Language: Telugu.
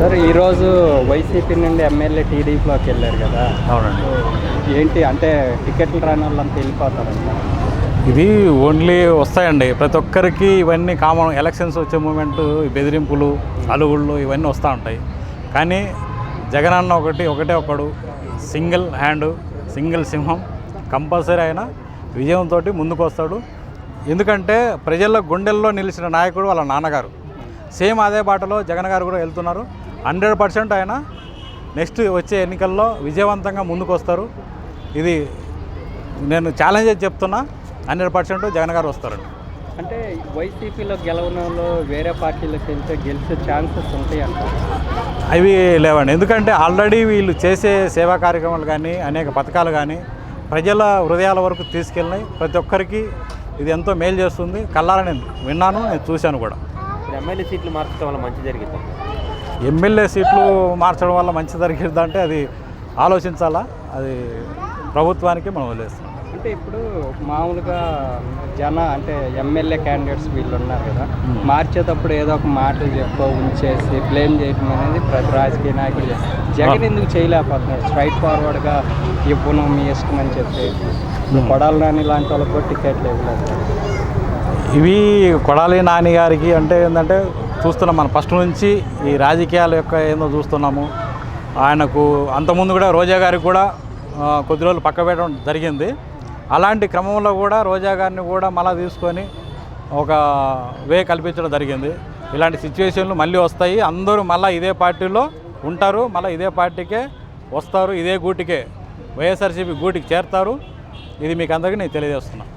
సార్ ఈరోజు వైసీపీ నుండి ఎమ్మెల్యే టీడీపీలోకి వెళ్ళారు కదా. అవునండి. ఏంటి అంటే టికెట్లు రాని వాళ్ళంతా వెళ్ళిపోతారంట ఇది ఓన్లీ వస్తాయండి. ప్రతి ఒక్కరికి ఇవన్నీ కామన్ ఎలక్షన్స్ వచ్చే మూమెంట్ బెదిరింపులు అలుగుళ్ళు ఇవన్నీ వస్తూ ఉంటాయి. కానీ జగన్ అన్న ఒకటి ఒకటే ఒకడు. సింగిల్ హ్యాండ్ సింగిల్ సింహం కంపల్సరీ అయినా విజయంతో ముందుకు వస్తాడు ఎందుకంటే ప్రజల గుండెల్లో నిలిచిన నాయకుడు వాళ్ళ నాన్నగారు. సేమ్ అదే బాటలో జగన్ గారు కూడా వెళ్తున్నారు. హండ్రెడ్ పర్సెంట్ ఆయన నెక్స్ట్ వచ్చే ఎన్నికల్లో విజయవంతంగా ముందుకు వస్తారు ఇది నేను ఛాలెంజ్ చెప్తున్నా. హండ్రెడ్ పర్సెంట్ జగన్ గారు వస్తారండి. అంటే వైసీపీలో వాళ్ళు వేరే పార్టీలోకి వెళ్తే గెలిచే ఛాన్సెస్ ఉంటాయి అంట అవి లేవండి. ఎందుకంటే ఆల్రెడీ వీళ్ళు చేసే సేవా కార్యక్రమాలు కానీ అనేక పథకాలు కానీ ప్రజల హృదయాల వరకు తీసుకెళ్ళినాయి. ప్రతి ఒక్కరికి ఇది ఎంతో మేలు చేస్తుంది. కళ్ళారా నేను విన్నాను నేను చూశాను కూడా. ఎమ్మెల్యే సీట్లు మార్చడం వల్ల మంచి జరిగింది? ఎమ్మెల్యే సీట్లు మార్చడం వల్ల మంచి జరిగిద్దంటే అది ఆలోచించాలా? అది ప్రభుత్వానికి మనం వదిలేస్తాం. అంటే ఇప్పుడు మామూలుగా జన అంటే ఎమ్మెల్యే క్యాండిడేట్స్ వీళ్ళు ఉన్నారు కదా మార్చేటప్పుడు ఏదో ఒక మాటలు చెప్పో ఉంచేసి బ్లేమ్ చేయడం అనేది ప్రతి రాజకీయ నాయకుడు చేస్తారు. జగన్ ఎందుకు చేయలేకపోతున్నాడు స్ట్రైట్ ఫార్వర్డ్గా ఇవ్వను మీ ఇష్టం అని చెప్పి. కొడాలి నాని లాంటి వాళ్ళకి కూడా టికెట్లు ఇవ్వలేదు ఇవి కొడాలి నాని గారికి అంటే ఏంటంటే చూస్తున్నాం. మనం ఫస్ట్ నుంచి ఈ రాజకీయాల యొక్క ఏందో చూస్తున్నాము. ఆయనకు అంతకుముందు కూడా రోజా గారికి కూడా కొద్ది రోజులు పక్క పెట్టడం జరిగింది. అలాంటి క్రమంలో కూడా రోజా గారిని కూడా మళ్ళీ తీసుకొని ఒక వే కల్పించడం జరిగింది. ఇలాంటి సిచ్యువేషన్లు మళ్ళీ వస్తాయి. అందరూ మళ్ళీ ఇదే పార్టీలో ఉంటారు. మళ్ళీ ఇదే పార్టీకే వస్తారు. ఇదే గూటికే వైఎస్ఆర్సీపీ గూటికి చేరుతారు. ఇది మీకు అందరికీ నేను తెలియజేస్తున్నాను